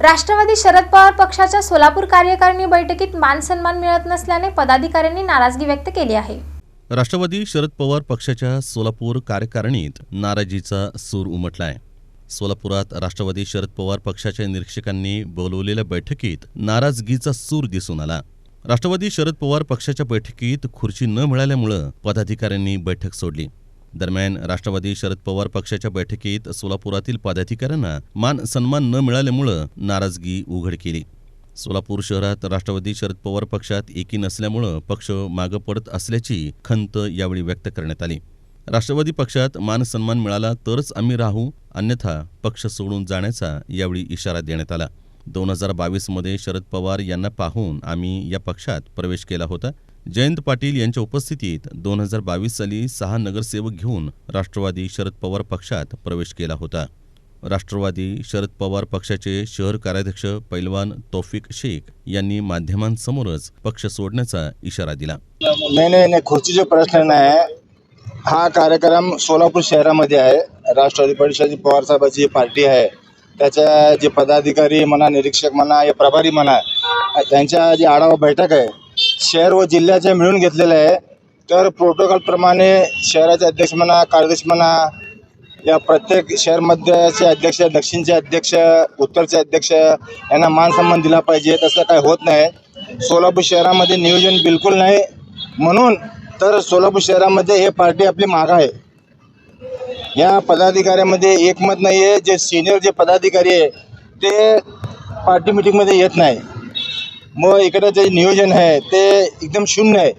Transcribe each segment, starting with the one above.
राष्ट्रवादी शरद पवार पक्षाच्या सोलापूर कार्यकारिणी बैठकीत मान सन्मान मिळत नसल्याने पदाधिकाऱ्यांनी नाराजगी व्यक्त केली आहे. राष्ट्रवादी शरद पवार पक्षाच्या सोलापूर कार्यकारिणीत नाराजीचा सूर उमटलाय. सोलापुरात राष्ट्रवादी शरद पवार पक्षाच्या निरीक्षकांनी बोलवलेल्या बैठकीत नाराजगीचा सूर दिसून आला. राष्ट्रवादी शरद पवार पक्षाच्या बैठकीत खुर्ची न मिळाल्यामुळं पदाधिकाऱ्यांनी बैठक सोडली. दरम्यान राष्ट्रवादी शरद पवार पक्षाच्या बैठकीत सोलापुरातील पदाधिकाऱ्यांना मान सन्मान न मिळाल्यामुळं नाराजगी उघड केली. सोलापूर शहरात राष्ट्रवादी शरद पवार पक्षात एकी नसल्यामुळं पक्ष मागं पडत असल्याची खंत यावेळी व्यक्त करण्यात आली. राष्ट्रवादी पक्षात मान सन्मान मिळाला तरच आम्ही राहू अन्यथा पक्ष सोडून जाण्याचा यावेळी इशारा देण्यात आला. दोन हजार बावीसमध्ये शरद पवार यांना पाहून आम्ही या पक्षात प्रवेश केला होता. जयंत पाटील यांच्या उपस्थितीत दोन हजार बावीस साली सहा नगरसेवक घेऊन राष्ट्रवादी शरद पवार पक्षात प्रवेश केला होता. राष्ट्रवादी शरद पवार पक्षाचे शहर कार्याध्यक्ष पैलवान तौफिक शेख यांनी माध्यमांसमोरच पक्ष सोडण्याचा इशारा दिला. नाही नाही नाही खुर्चीचे प्रश्न नाही हा कार्यक्रम सोलापूर शहरामध्ये आहे. राष्ट्रवादी परिषद पवार साहेबाची पार्टी आहे त्याच्या जे पदाधिकारी म्हणा निरीक्षक म्हणा या प्रभारी म्हणा त्यांच्या जे आढावा बैठक आहे शहर व जिल्ह्याचे मिळून घेतलेलं आहे. तर प्रोटोकॉलप्रमाणे शहराचे अध्यक्ष म्हणा कार्याध्यक्ष म्हणा या प्रत्येक शहरमध्येचे अध्यक्ष दक्षिणचे अध्यक्ष उत्तरचे अध्यक्ष यांना मानसन्मान दिला पाहिजे. तसं काय होत नाही. सोलापूर शहरामध्ये नियोजन बिलकुल नाही. म्हणून तर सोलापूर शहरामध्ये हे पार्टी आपली माग आहे. या पदाधिकाऱ्यामध्ये एकमत नाही आहे जे सिनियर जे पदाधिकारी आहे ते पार्टी मिटिंगमध्ये येत नाही. मग इकडं जे नियोजन आहे ते एकदम शून्य आहे.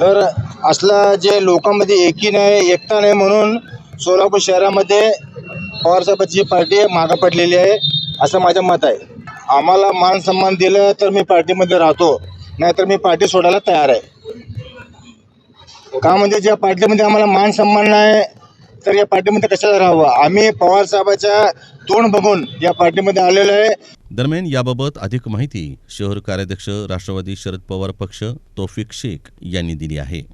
तर असला जे लोकांमध्ये एकी नाही एकता नाही म्हणून सोलापूर शहरामध्ये पवारसाहेबांची पार्टी मागं पडलेली आहे असं माझं मत आहे. आम्हाला मान सन्मान दिलं तर मी पार्टीमध्ये राहतो नाहीतर मी पार्टी सोडायला तयार आहे. का म्हणजे ज्या पार्टीमध्ये आम्हाला मान सन्मान नाही तर या पार्टीमध्ये कशाला राहावं? आम्ही पवार साहेबाच्या तोंड बघून या पार्टीमध्ये आलेलो आहे. दरम्यान याबाबत अधिक माहिती शहर कार्याध्यक्ष राष्ट्रवादी शरद पवार पक्ष तोफिक शेख यांनी दिली आहे.